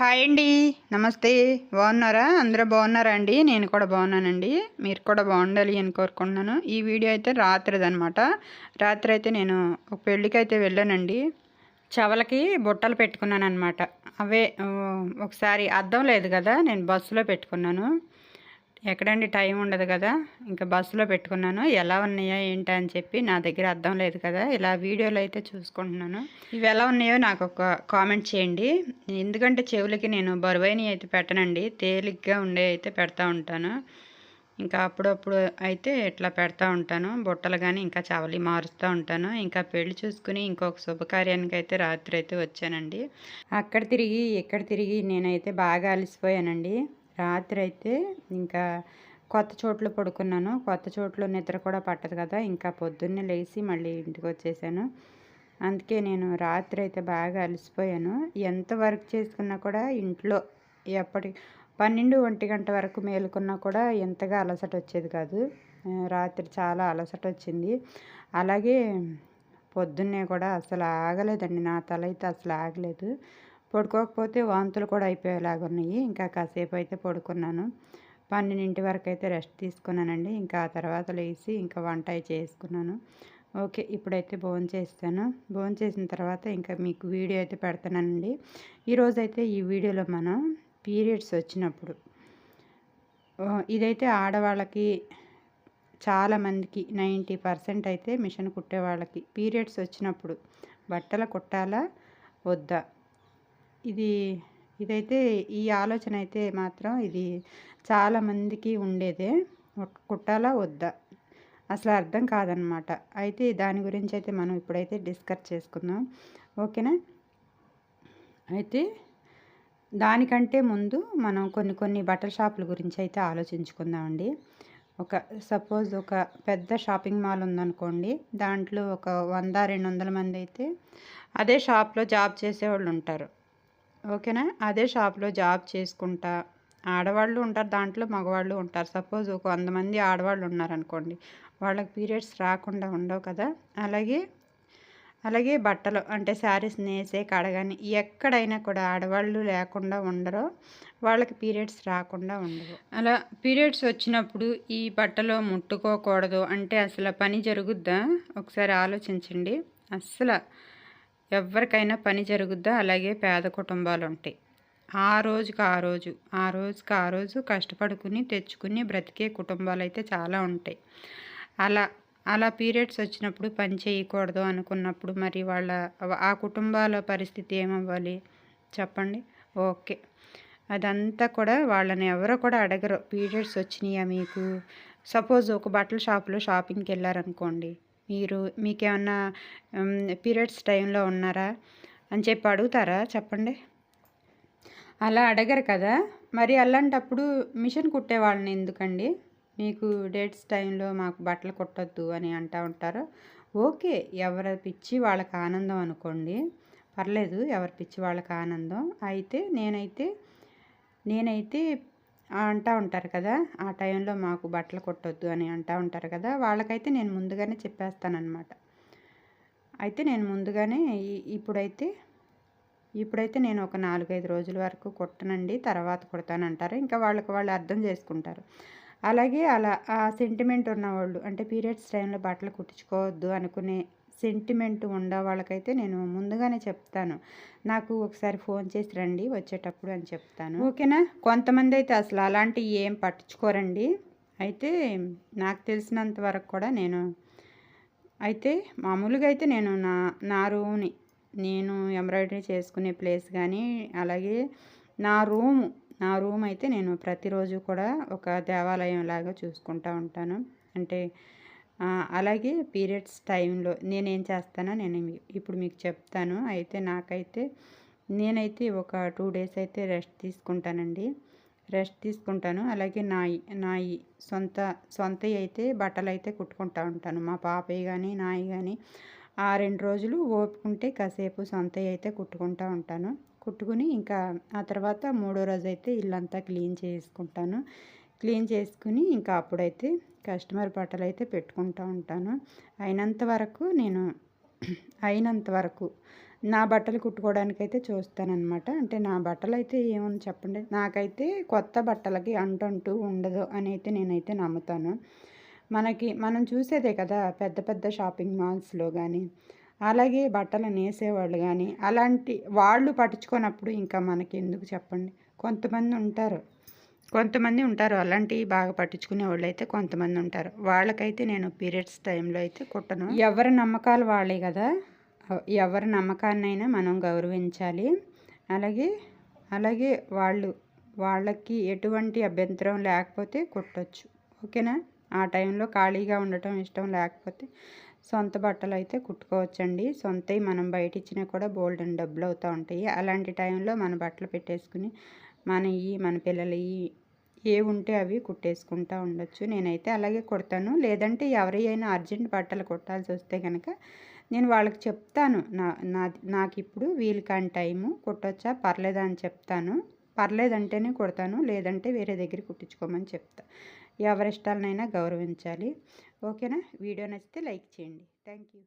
Hi అండి. నమస్తే. బాగున్నారా? అందరూ బాగున్నారా అండి? నేను కూడా బాగున్నానండి. మీరు కూడా బాగుండాలి అని కోరుకుంటున్నాను. ఈ వీడియో అయితే రాత్రిదనమాట రాత్రి అయితే నేను ఒక పెళ్ళికి అయితే వెళ్ళానండి. చవలకి బుట్టలు పెట్టుకున్నాను అనమాట అవే ఒకసారి అద్దం లేదు కదా నేను బస్సులో పెట్టుకున్నాను. ఎక్కడండి? టైం ఉండదు కదా. ఇంకా బస్సులో పెట్టుకున్నాను. ఎలా ఉన్నాయో ఏంటా అని చెప్పి నా దగ్గర అర్థం లేదు కదా. ఇలా వీడియోలో అయితే చూసుకుంటున్నాను. ఇవి ఎలా ఉన్నాయో నాకు ఒక కామెంట్ చేయండి. ఎందుకంటే చెవులకి నేను బరువైనవి అయితే పెట్టనండి. తేలిగ్గా ఉండే అయితే పెడతా ఉంటాను. ఇంకా అప్పుడప్పుడు అయితే ఇట్లా పెడతా ఉంటాను. బుట్టలు కానీ ఇంకా చవలి మారుస్తూ ఉంటాను. ఇంకా పెళ్ళి చూసుకుని ఇంకొక శుభకార్యానికి అయితే రాత్రి అయితే వచ్చానండి. అక్కడ తిరిగి ఇక్కడ తిరిగి నేనైతే బాగా అలసిపోయానండి. రాత్రి అయితే ఇంకా కొత్త చోట్ల పడుకున్నాను. కొత్త చోట్ల నిద్ర కూడా పట్టదు కదా. ఇంకా పొద్దున్నే లేచి మళ్ళీ ఇంటికి వచ్చేసాను. అందుకే నేను రాత్రి అయితే బాగా అలసిపోయాను. ఎంత వర్క్ చేసుకున్నా కూడా ఇంట్లో ఎప్పటి పన్నెండు ఒంటి గంట వరకు మేలుకున్నా కూడా ఎంతగా అలసట వచ్చేది కాదు. రాత్రి చాలా అలసట వచ్చింది. అలాగే పొద్దున్నే కూడా అసలు ఆగలేదండి. నా తల అయితే అసలు ఆగలేదు. పడుకోకపోతే వాంతులు కూడా అయిపోయేలాగా ఉన్నాయి. ఇంకా కాసేపు అయితే పడుకున్నాను. పన్నెండింటి వరకు అయితే రెస్ట్ తీసుకున్నానండి. ఇంకా ఆ తర్వాత లేచి ఇంకా వంట చేసుకున్నాను. ఓకే ఇప్పుడైతే భోజనం చేస్తాను. భోజనం చేసిన తర్వాత ఇంకా మీకు వీడియో అయితే పెడతానండి. ఈరోజైతే ఈ వీడియోలో మనం పీరియడ్స్ వచ్చినప్పుడు ఇదైతే ఆడవాళ్ళకి చాలామందికి నైంటీ పర్సెంట్ అయితే మిషన్ కుట్టే వాళ్ళకి పీరియడ్స్ వచ్చినప్పుడు బట్టలు కుట్టాలా? వద్దా? ఇది ఇదైతే ఈ ఆలోచన అయితే మాత్రం ఇది చాలామందికి ఉండేదే. ఒక- కుట్టాలా వద్దా? అసలు అర్థం కాదనమాట. అయితే దాని గురించి అయితే మనం ఇప్పుడైతే డిస్కస్ చేసుకుందాం. ఓకేనా? అయితే దానికంటే ముందు మనం కొన్ని కొన్ని బట్టల షాపుల గురించి అయితే ఆలోచించుకుందామండి. ఒక సపోజ్ ఒక పెద్ద షాపింగ్ మాల్ ఉందనుకోండి దాంట్లో ఒక వంద రెండు వందల మంది అయితే అదే షాప్లో జాబ్ చేసేవాళ్ళు ఉంటారు. ఓకేనా? అదే షాప్లో జాబ్ చేసుకుంటా. ఆడవాళ్ళు ఉంటారు దాంట్లో మగవాళ్ళు ఉంటారు. సపోజ్ ఒక వంద మంది ఆడవాళ్ళు ఉన్నారనుకోండి వాళ్ళకి పీరియడ్స్ రాకుండా ఉండవు కదా. అలాగే అలాగే బట్టలు అంటే శారీస్ నేసే కడగాని ఎక్కడైనా కూడా ఆడవాళ్ళు లేకుండా ఉండరో. వాళ్ళకి పీరియడ్స్ రాకుండా ఉండవు. అలా పీరియడ్స్ వచ్చినప్పుడు ఈ బట్టలో ముట్టుకోకూడదు అంటే అసలు పని జరుగుద్దా? ఒకసారి ఆలోచించండి. అస్సలు ఎవరికైనా పని జరుగుద్దా? అలాగే పేద కుటుంబాలు ఉంటాయి ఆ రోజుకి ఆ రోజు ఆ రోజుకి ఆ రోజు కష్టపడుకుని తెచ్చుకుని బ్రతికే కుటుంబాలు అయితే చాలా ఉంటాయి. అలా అలా పీరియడ్స్ వచ్చినప్పుడు పని చేయకూడదు అనుకున్నప్పుడు మరి వాళ్ళ ఆ కుటుంబాల పరిస్థితి ఏమవ్వాలి? చెప్పండి. ఓకే. అదంతా కూడా వాళ్ళని ఎవరో కూడా అడగరు. పీరియడ్స్ వచ్చినాయా మీకు? సపోజ్ ఒక బట్టల షాపులో షాపింగ్కి వెళ్ళారనుకోండి. మీరు మీకేమన్నా పీరియడ్స్ టైంలో ఉన్నారా? అని చెప్పి అడుగుతారా? చెప్పండి. అలా అడగరు కదా? మరి అలాంటప్పుడు మిషన్ కుట్టే వాళ్ళని ఎందుకండి? మీకు డేట్స్ టైంలో మాకు బట్టలు కుట్టొద్దు అని అంటూ ఉంటారు. ఓకే ఎవరి పిచ్చి వాళ్ళకి ఆనందం అనుకోండి. పర్లేదు ఎవరి పిచ్చి వాళ్ళకి ఆనందం. అయితే నేనైతే నేనైతే అంటూ ఉంటారు కదా ఆ టైంలో మాకు బట్టలు కుట్టొద్దు అని అంటూ ఉంటారు కదా వాళ్ళకైతే నేను ముందుగానే చెప్పేస్తానన్నమాట. అయితే నేను ముందుగానే ఇప్పుడైతే ఇప్పుడైతే నేను ఒక నాలుగైదు రోజుల వరకు కుట్టనండి తర్వాత కుడతానంటారు. ఇంకా వాళ్ళకి వాళ్ళు అర్థం చేసుకుంటారు. అలాగే అలా ఆ సెంటిమెంట్ ఉన్నవాళ్ళు అంటే పీరియడ్స్ టైంలో బట్టలు కుట్టించుకోవద్దు అనుకునే సెంటిమెంట్ ఉండే వాళ్ళకైతే నేను ముందుగానే చెప్తాను. నాకు ఒకసారి ఫోన్ చేసి రండి వచ్చేటప్పుడు అని చెప్తాను. ఓకేనా? కొంతమంది అయితే అసలు అలాంటివి ఏం పట్టించుకోరండి. అయితే నాకు తెలిసినంత వరకు కూడా నేను అయితే మామూలుగా అయితే నేను నా నా రూమ్ని నేను ఎంబ్రాయిడరీ చేసుకునే ప్లేస్ కానీ అలాగే నా రూము నా రూమ్ అయితే నేను ప్రతిరోజు కూడా ఒక దేవాలయం లాగా చూసుకుంటూ ఉంటాను. అంటే అలాగే పీరియడ్స్ టైంలో నేనేం చేస్తానో నేను ఇప్పుడు మీకు చెప్తాను. అయితే నాకైతే నేనైతే ఒక టూ డేస్ అయితే రెస్ట్ తీసుకుంటానండి. రెస్ట్ తీసుకుంటాను. అలాగే నా నా సొంత సొంత అయితే బట్టలు అయితే కుట్టుకుంటా ఉంటాను. మా పాపయ్య కానీ నాయి కానీ ఆ రెండు రోజులు ఓపుకుంటే కాసేపు సొంత అయితే కుట్టుకుంటా ఉంటాను. కుట్టుకుని ఇంకా ఆ తర్వాత మూడో రోజు అయితే ఇల్లంతా క్లీన్ చేసుకుంటాను. క్లీన్ చేసుకుని ఇంకా అప్పుడైతే కస్టమర్ బట్టలు అయితే పెట్టుకుంటూ ఉంటాను. అయినంత వరకు నేను అయినంత వరకు నా బట్టలు కుట్టుకోవడానికి అయితే చూస్తానన్నమాట. అంటే నా బట్టలు అయితే ఏమని చెప్పండి? నాకైతే కొత్త బట్టలకి అంటంటూ ఉండదు అని అయితే నేనైతే నమ్ముతాను. మనకి మనం చూసేదే కదా పెద్ద పెద్ద షాపింగ్ మాల్స్లో కానీ అలాగే బట్టలు నేసేవాళ్ళు కానీ అలాంటి వాళ్ళు పట్టించుకున్నప్పుడు ఇంకా మనకి ఎందుకు చెప్పండి? కొంతమంది ఉంటారు. కొంతమంది ఉంటారు. అలాంటివి బాగా పట్టించుకునే వాళ్ళు అయితే కొంతమంది ఉంటారు. వాళ్ళకైతే నేను పీరియడ్స్ టైంలో అయితే కుట్టను. ఎవరి నమ్మకాలు వాళ్ళే కదా? ఎవరి నమ్మకాన్నైనా మనం గౌరవించాలి. అలాగే అలాగే వాళ్ళు వాళ్ళకి ఎటువంటి అభ్యంతరం లేకపోతే కుట్టచ్చు. ఓకేనా? ఆ టైంలో ఖాళీగా ఉండటం ఇష్టం లేకపోతే సొంత బట్టలు అయితే కుట్టుకోవచ్చండి. సొంతవి మనం బయట ఇచ్చినా కూడా బోల్డెన్ డబ్బులు అవుతూ ఉంటాయి. అలాంటి టైంలో మన బట్టలు పెట్టేసుకుని మన ఈ మన పిల్లలు ఏ ఉంటే అవి కుట్టేసుకుంటూ ఉండొచ్చు. నేనైతే అలాగే కుడతాను. లేదంటే ఎవరైనా అర్జెంట్ బట్టలు కుట్టాల్సి వస్తే కనుక నేను వాళ్ళకి చెప్తాను. నా నా నాకు ఇప్పుడు వీలు కాని టైము కుట్టొచ్చా? పర్లేదా అని చెప్తాను. పర్లేదంటేనే కుడతాను. లేదంటే వేరే దగ్గర కుట్టించుకోమని చెప్తా. ఎవరి ఇష్టాలనైనా గౌరవించాలి. ఓకేనా? వీడియో నచ్చితే లైక్ చేయండి. Thank you.